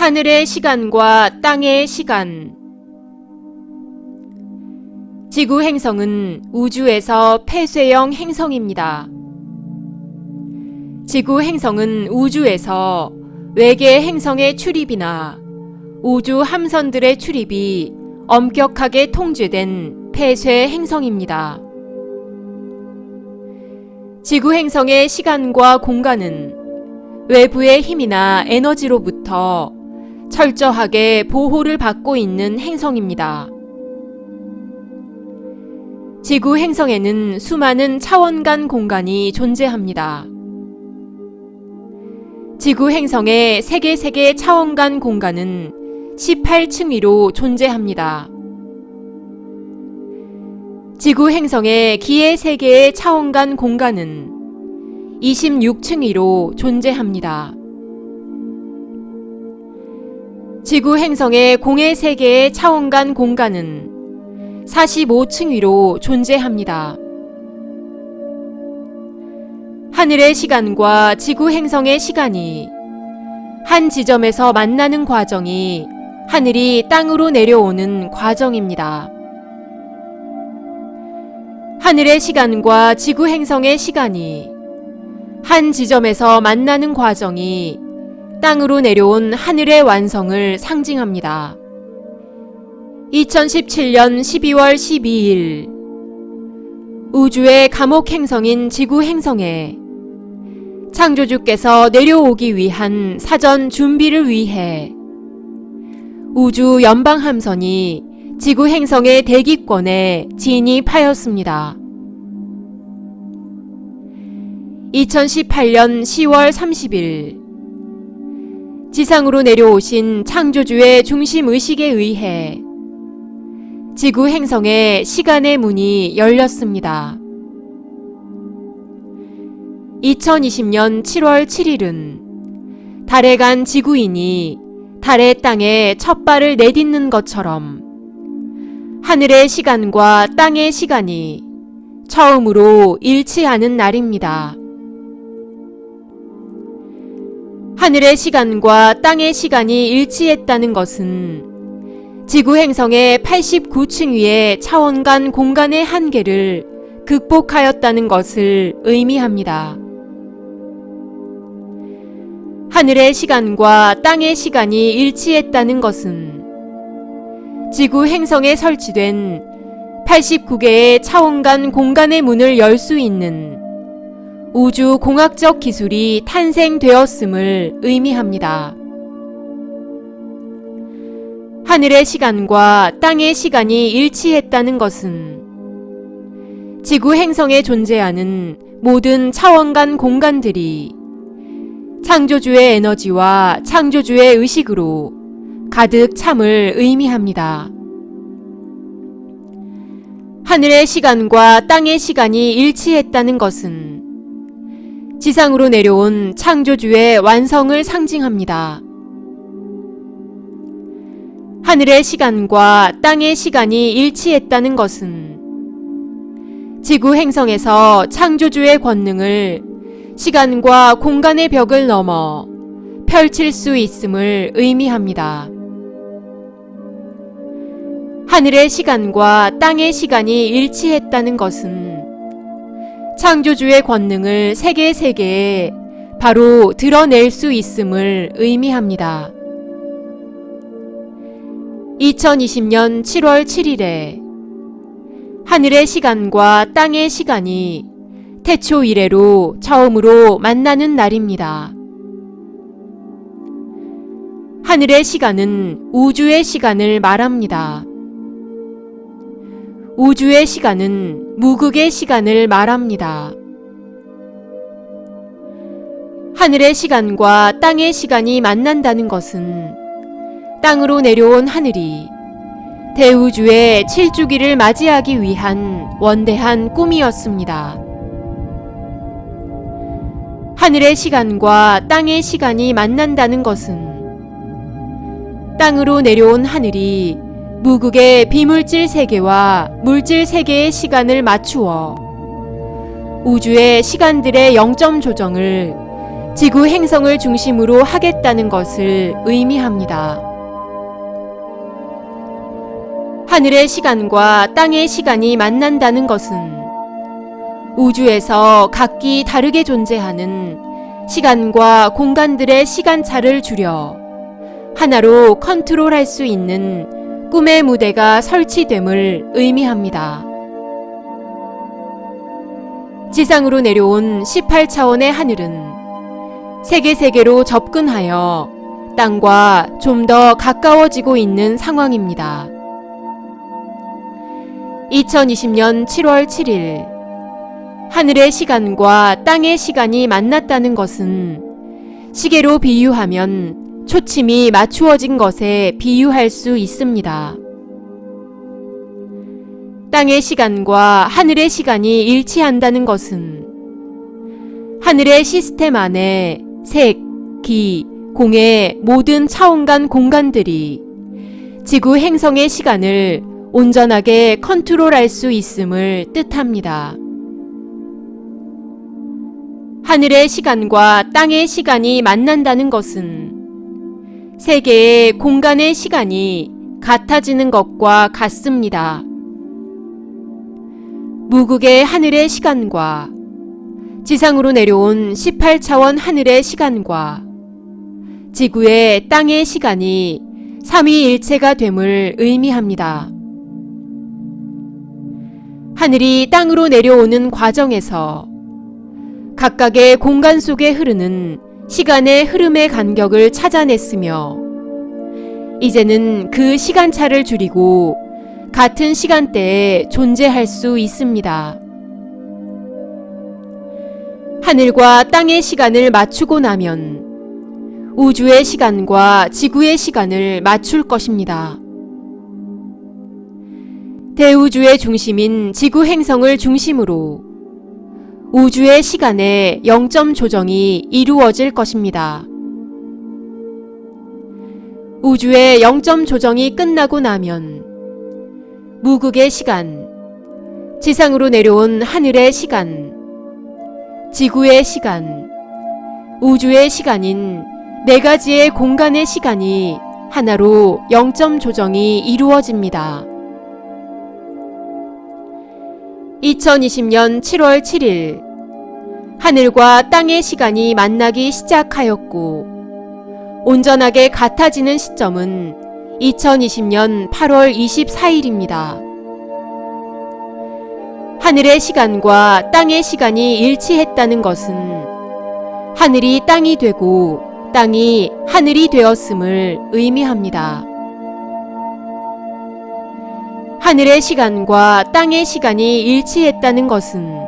하늘의 시간과 땅의 시간. 지구 행성은 우주에서 폐쇄형 행성입니다. 지구 행성은 우주에서 외계 행성의 출입이나 우주 함선들의 출입이 엄격하게 통제된 폐쇄 행성입니다. 지구 행성의 시간과 공간은 외부의 힘이나 에너지로부터 철저하게 보호를 받고 있는 행성입니다. 지구 행성에는 수많은 차원 간 공간이 존재합니다. 지구 행성의 세계 세계 차원 간 공간은 18층 위로 존재합니다. 지구 행성의 기의 세계의 차원 간 공간은 26층 위로 존재합니다. 지구 행성의 공의 세계의 차원 간 공간은 45층 위로 존재합니다. 하늘의 시간과 지구 행성의 시간이 한 지점에서 만나는 과정이 하늘이 땅으로 내려오는 과정입니다. 하늘의 시간과 지구 행성의 시간이 한 지점에서 만나는 과정이 땅으로 내려온 하늘의 완성을 상징합니다. 2017년 12월 12일 우주의 감옥 행성인 지구 행성에 창조주께서 내려오기 위한 사전 준비를 위해 우주 연방 함선이 지구 행성의 대기권에 진입하였습니다. 2018년 10월 30일 지상으로 내려오신 창조주의 중심 의식에 의해 지구 행성의 시간의 문이 열렸습니다. 2020년 7월 7일은 달에 간 지구인이 달의 땅에 첫 발을 내딛는 것처럼 하늘의 시간과 땅의 시간이 처음으로 일치하는 날입니다. 하늘의 시간과 땅의 시간이 일치했다는 것은 지구 행성의 89층 위의 차원 간 공간의 한계를 극복하였다는 것을 의미합니다. 하늘의 시간과 땅의 시간이 일치했다는 것은 지구 행성에 설치된 89개의 차원 간 공간의 문을 열 수 있는 우주 공학적 기술이 탄생되었음을 의미합니다. 하늘의 시간과 땅의 시간이 일치했다는 것은 지구 행성에 존재하는 모든 차원 간 공간들이 창조주의 에너지와 창조주의 의식으로 가득 참을 의미합니다. 하늘의 시간과 땅의 시간이 일치했다는 것은 지상으로 내려온 창조주의 완성을 상징합니다. 하늘의 시간과 땅의 시간이 일치했다는 것은 지구 행성에서 창조주의 권능을 시간과 공간의 벽을 넘어 펼칠 수 있음을 의미합니다. 하늘의 시간과 땅의 시간이 일치했다는 것은 창조주의 권능을 세계 세계에 바로 드러낼 수 있음을 의미합니다. 2020년 7월 7일에 하늘의 시간과 땅의 시간이 태초 이래로 처음으로 만나는 날입니다. 하늘의 시간은 우주의 시간을 말합니다. 우주의 시간은 무극의 시간을 말합니다. 하늘의 시간과 땅의 시간이 만난다는 것은 땅으로 내려온 하늘이 대우주의 칠주기를 맞이하기 위한 원대한 꿈이었습니다. 하늘의 시간과 땅의 시간이 만난다는 것은 땅으로 내려온 하늘이 무극의 비물질 세계와 물질 세계의 시간을 맞추어 우주의 시간들의 영점 조정을 지구 행성을 중심으로 하겠다는 것을 의미합니다. 하늘의 시간과 땅의 시간이 만난다는 것은 우주에서 각기 다르게 존재하는 시간과 공간들의 시간차를 줄여 하나로 컨트롤할 수 있는 꿈의 무대가 설치됨을 의미합니다. 지상으로 내려온 18차원의 하늘은 세계 세계로 접근하여 땅과 좀 더 가까워지고 있는 상황입니다. 2020년 7월 7일 하늘의 시간과 땅의 시간이 만났다는 것은 시계로 비유하면 초침이 맞추어진 것에 비유할 수 있습니다. 땅의 시간과 하늘의 시간이 일치한다는 것은 하늘의 시스템 안에 색, 기, 공의 모든 차원 간 공간들이 지구 행성의 시간을 온전하게 컨트롤할 수 있음을 뜻합니다. 하늘의 시간과 땅의 시간이 만난다는 것은 세계의 공간의 시간이 같아지는 것과 같습니다. 무극의 하늘의 시간과 지상으로 내려온 18차원 하늘의 시간과 지구의 땅의 시간이 삼위일체가 됨을 의미합니다. 하늘이 땅으로 내려오는 과정에서 각각의 공간 속에 흐르는 시간의 흐름의 간격을 찾아냈으며 이제는 그 시간차를 줄이고 같은 시간대에 존재할 수 있습니다. 하늘과 땅의 시간을 맞추고 나면 우주의 시간과 지구의 시간을 맞출 것입니다. 대우주의 중심인 지구 행성을 중심으로 우주의 시간에 0점 조정이 이루어질 것입니다. 우주의 0점 조정이 끝나고 나면 무극의 시간, 지상으로 내려온 하늘의 시간, 지구의 시간, 우주의 시간인 네 가지의 공간의 시간이 하나로 0점 조정이 이루어집니다. 2020년 7월 7일 하늘과 땅의 시간이 만나기 시작하였고 온전하게 같아지는 시점은 2020년 8월 24일입니다. 하늘의 시간과 땅의 시간이 일치했다는 것은 하늘이 땅이 되고 땅이 하늘이 되었음을 의미합니다. 하늘의 시간과 땅의 시간이 일치했다는 것은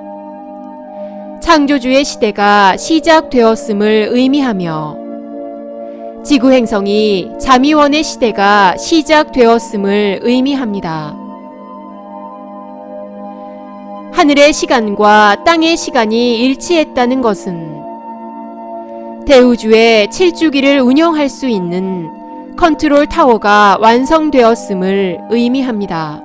창조주의 시대가 시작되었음을 의미하며 지구 행성이 자미원의 시대가 시작되었음을 의미합니다. 하늘의 시간과 땅의 시간이 일치했다는 것은 대우주의 7주기를 운영할 수 있는 컨트롤 타워가 완성되었음을 의미합니다.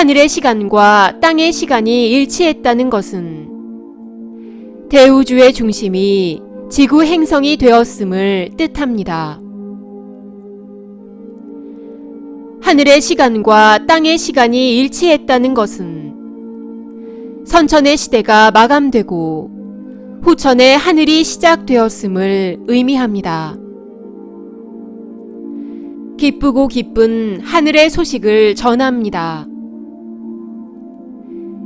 하늘의 시간과 땅의 시간이 일치했다는 것은 대우주의 중심이 지구 행성이 되었음을 뜻합니다. 하늘의 시간과 땅의 시간이 일치했다는 것은 선천의 시대가 마감되고 후천의 하늘이 시작되었음을 의미합니다. 기쁘고 기쁜 하늘의 소식을 전합니다.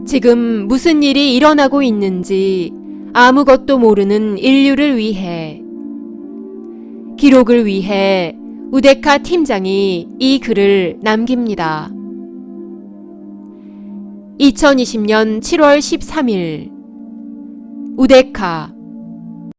지금 무슨 일이 일어나고 있는지 아무것도 모르는 인류를 위해 기록을 위해 우데카 팀장이 이 글을 남깁니다. 2020년 7월 13일 우데카